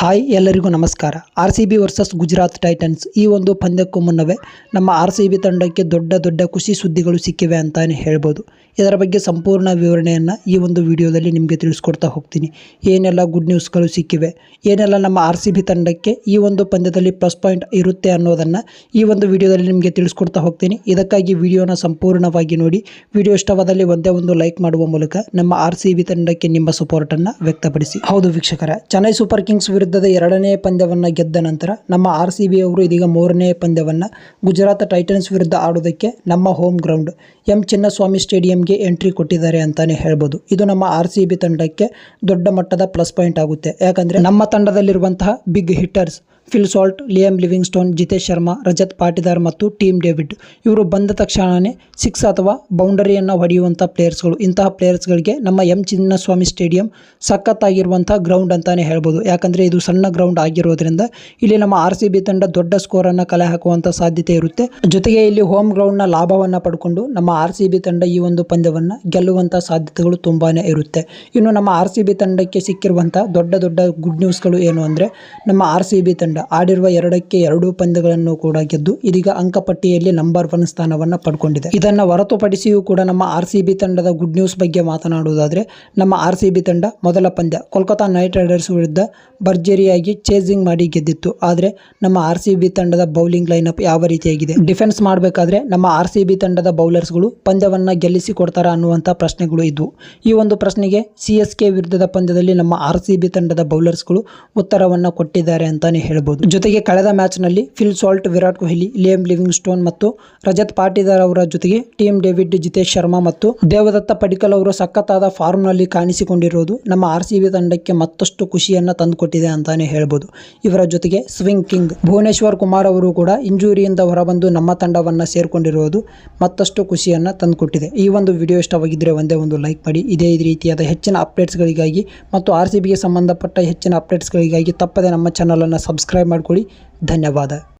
Hi ಎಲ್ಲರಿಗೂ ನಮಸ್ಕಾರ. R C B versus Gujarat Titans ಈ ಒಂದು ಪಂದ್ಯಕ್ಕೂ ಮುನ್ನವೇ ನಮ್ಮ ಆರ್ ಸಿ ಬಿ ತಂಡಕ್ಕೆ ದೊಡ್ಡ ದೊಡ್ಡ ಖುಷಿ ಸುದ್ದಿಗಳು ಸಿಕ್ಕಿವೆ ಅಂತಾನೆ ಹೇಳ್ಬೋದು. ಇದರ ಬಗ್ಗೆ ಸಂಪೂರ್ಣ ವಿವರಣೆಯನ್ನು ಈ ಒಂದು ವಿಡಿಯೋದಲ್ಲಿ ನಿಮಗೆ ತಿಳಿಸ್ಕೊಡ್ತಾ ಹೋಗ್ತೀನಿ. ಏನೆಲ್ಲ ಗುಡ್ ನ್ಯೂಸ್ಗಳು ಸಿಕ್ಕಿವೆ? ಏನೆಲ್ಲ ನಮ್ಮ ಆರ್ ಸಿ ಬಿ ತಂಡಕ್ಕೆ ಈ ಒಂದು ಪಂದ್ಯದಲ್ಲಿ ಪ್ಲಸ್ ಪಾಯಿಂಟ್ ಇರುತ್ತೆ ಅನ್ನೋದನ್ನು ಈ ಒಂದು ವಿಡಿಯೋದಲ್ಲಿ ನಿಮಗೆ ತಿಳಿಸ್ಕೊಡ್ತಾ ಹೋಗ್ತೀನಿ. ಇದಕ್ಕಾಗಿ ವಿಡಿಯೋನ ಸಂಪೂರ್ಣವಾಗಿ ನೋಡಿ. ವಿಡಿಯೋ ಇಷ್ಟವಾದಲ್ಲಿ ಒಂದೇ ಒಂದು ಲೈಕ್ ಮಾಡುವ ಮೂಲಕ ನಮ್ಮ ಆರ್ ಸಿ ಬಿ ತಂಡಕ್ಕೆ ನಿಮ್ಮ ಸಪೋರ್ಟನ್ನು ವ್ಯಕ್ತಪಡಿಸಿ. ಹೌದು ವೀಕ್ಷಕರ, ಚೆನ್ನೈ ಸೂಪರ್ ಕಿಂಗ್ಸ್ ವಿರುದ್ಧದ ಎರಡನೇ ಪಂದ್ಯವನ್ನು ಗೆದ್ದ ನಂತರ ನಮ್ಮ ಆರ್ ಸಿ ಬಿ ಅವರು ಇದೀಗ ಮೂರನೇ ಪಂದ್ಯವನ್ನು ಗುಜರಾತ್ ಟೈಟನ್ಸ್ ವಿರುದ್ಧ ಆಡೋದಕ್ಕೆ ನಮ್ಮ ಹೋಮ್ ಗ್ರೌಂಡ್ ಎಂ ಚಿನ್ನಸ್ವಾಮಿ ಸ್ಟೇಡಿಯಂಗೆ ಎಂಟ್ರಿ ಕೊಟ್ಟಿದ್ದಾರೆ ಅಂತಾನೆ ಹೇಳ್ಬೋದು. ಇದು ನಮ್ಮ ಆರ್ ಸಿ ಬಿ ತಂಡಕ್ಕೆ ದೊಡ್ಡ ಮಟ್ಟದ ಪ್ಲಸ್ ಪಾಯಿಂಟ್ ಆಗುತ್ತೆ. ಯಾಕಂದರೆ ನಮ್ಮ ತಂಡದಲ್ಲಿರುವಂತಹ big hitters Phil Salt Liam Livingstone, Jitesh Sharma, Rajat Patidar ಮತ್ತು ಟೀಮ್ ಡೇವಿಡ್. ಇವರು ಬಂದ ತಕ್ಷಣವೇ ಸಿಕ್ಸ್ ಅಥವಾ ಬೌಂಡರಿಯನ್ನು ಹೊಡೆಯುವಂಥ ಪ್ಲೇಯರ್ಸ್ಗಳು. ಇಂತಹ ಪ್ಲೇಯರ್ಸ್ಗಳಿಗೆ ನಮ್ಮ ಎಂ. ಚಿನ್ನಸ್ವಾಮಿ ಸ್ಟೇಡಿಯಂ ಸಖತ್ತಾಗಿರುವಂಥ ಗ್ರೌಂಡ್ ಅಂತಲೇ ಹೇಳ್ಬೋದು. ಯಾಕಂದರೆ ಇದು ಸಣ್ಣ ಗ್ರೌಂಡ್ ಆಗಿರೋದ್ರಿಂದ ಇಲ್ಲಿ ನಮ್ಮ ಆರ್ ಸಿ ಬಿ ತಂಡ ದೊಡ್ಡ ಸ್ಕೋರನ್ನು ಕಲೆ ಹಾಕುವಂಥ ಸಾಧ್ಯತೆ ಇರುತ್ತೆ. ಜೊತೆಗೆ ಇಲ್ಲಿ ಹೋಮ್ ಗ್ರೌಂಡ್ನ ಲಾಭವನ್ನು ಪಡ್ಕೊಂಡು ನಮ್ಮ ಆರ್ ಸಿ ಬಿ ತಂಡ ಈ ಒಂದು ಪಂದ್ಯವನ್ನು ಗೆಲ್ಲುವಂಥ ಸಾಧ್ಯತೆಗಳು ತುಂಬಾ ಇರುತ್ತೆ. ಇನ್ನು ನಮ್ಮ ಆರ್ ಸಿ ಬಿ ತಂಡಕ್ಕೆ ಸಿಕ್ಕಿರುವಂಥ ದೊಡ್ಡ ದೊಡ್ಡ ಗುಡ್ ನ್ಯೂಸ್ಗಳು ಏನು ಅಂದರೆ ನಮ್ಮ ಆರ್ ಸಿ ಬಿ ತಂಡ. ಆಡಿರುವ ಎರಡಕ್ಕೆ ಎರಡು ಪಂದ್ಯಗಳನ್ನು ಕೂಡ ಗೆದ್ದು ಇದೀಗ ಅಂಕಪಟ್ಟಿಯಲ್ಲಿ ನಂಬರ್ ಒನ್ ಸ್ಥಾನವನ್ನು ಪಡ್ಕೊಂಡಿದೆ. ಇದನ್ನು ಹೊರತುಪಡಿಸಿಯೂ ಕೂಡ ನಮ್ಮ ಆರ್ ತಂಡದ ಗುಡ್ ನ್ಯೂಸ್ ಬಗ್ಗೆ ಮಾತನಾಡುವುದಾದರೆ, ನಮ್ಮ ಆರ್ ತಂಡ ಮೊದಲ ಪಂದ್ಯ ಕೋಲ್ಕತ್ತಾ ನೈಟ್ ರೈಡರ್ಸ್ ವಿರುದ್ಧ ಭರ್ಜರಿಯಾಗಿ ಚೇಸಿಂಗ್ ಮಾಡಿ ಗೆದ್ದಿತ್ತು. ಆದರೆ ನಮ್ಮ ಆರ್ ತಂಡದ ಬೌಲಿಂಗ್ ಲೈನಪ್ ಯಾವ ರೀತಿಯಾಗಿದೆ? ಡಿಫೆನ್ಸ್ ಮಾಡಬೇಕಾದ್ರೆ ನಮ್ಮ ಆರ್ ತಂಡದ ಬೌಲರ್ಸ್ಗಳು ಪಂದ್ಯವನ್ನು ಗೆಲ್ಲಿಸಿ ಕೊಡ್ತಾರಾ ಅನ್ನುವಂಥ ಪ್ರಶ್ನೆಗಳು ಇದ್ವು. ಈ ಒಂದು ಪ್ರಶ್ನೆಗೆ ಸಿ ಕೆ ವಿರುದ್ಧದ ಪಂದ್ಯದಲ್ಲಿ ನಮ್ಮ ಆರ್ ತಂಡದ ಬೌಲರ್ಸ್ಗಳು ಉತ್ತರವನ್ನು ಕೊಟ್ಟಿದ್ದಾರೆ ಅಂತಾನೆ ಹೇಳ್ಬೋದು. ಜೊತೆಗೆ ಕಳೆದ ಮ್ಯಾಚ್ನಲ್ಲಿ Phil Salt, Virat Kohli Liam Livingstone ಮತ್ತು ರಜತ್ ಪಾಟೀದಾರ್ ಅವರ ಜೊತೆಗೆ ಟೀಮ್ ಡೇವಿಡ್, ಜಿತೇಶ್ ಶರ್ಮಾ ಮತ್ತು ದೇವದತ್ತ ಪಡಿಕಲ್ ಅವರು ಸಖತ್ತಾದ ಫಾರ್ಮ್ನಲ್ಲಿ ಕಾಣಿಸಿಕೊಂಡಿರುವುದು ನಮ್ಮ ಆರ್ ಸಿ ಬಿ ತಂಡಕ್ಕೆ ಮತ್ತಷ್ಟು ಖುಷಿಯನ್ನು ತಂದುಕೊಟ್ಟಿದೆ ಅಂತಾನೆ ಹೇಳ್ಬೋದು. ಇವರ ಜೊತೆಗೆ ಸ್ವಿಂಗ್ ಕಿಂಗ್ ಭುವನೇಶ್ವರ್ ಕುಮಾರ್ ಅವರು ಕೂಡ ಇಂಜುರಿಯಿಂದ ಹೊರಬಂದು ನಮ್ಮ ತಂಡವನ್ನು ಸೇರಿಕೊಂಡಿರುವುದು ಮತ್ತಷ್ಟು ಖುಷಿಯನ್ನು ತಂದುಕೊಟ್ಟಿದೆ. ಈ ಒಂದು ವಿಡಿಯೋ ಇಷ್ಟವಾಗಿದ್ದರೆ ಒಂದೇ ಒಂದು ಲೈಕ್ ಮಾಡಿ. ಇದೇ ರೀತಿಯಾದ ಹೆಚ್ಚಿನ ಅಪ್ಡೇಟ್ಸ್ಗಳಿಗಾಗಿ ಮತ್ತು ಆರ್ ಸಿ ಬಿಗೆ ಸಂಬಂಧಪಟ್ಟ ಹೆಚ್ಚಿನ ಅಪ್ಡೇಟ್ಸ್ಗಳಿಗಾಗಿ ತಪ್ಪದೆ ನಮ್ಮ ಚಾನಲನ್ನು ಸಬ್ಸ್ಕ್ರೈಬ್ ಮಾಡಿಕೊಳ್ಳಿ ಧನ್ಯವಾದ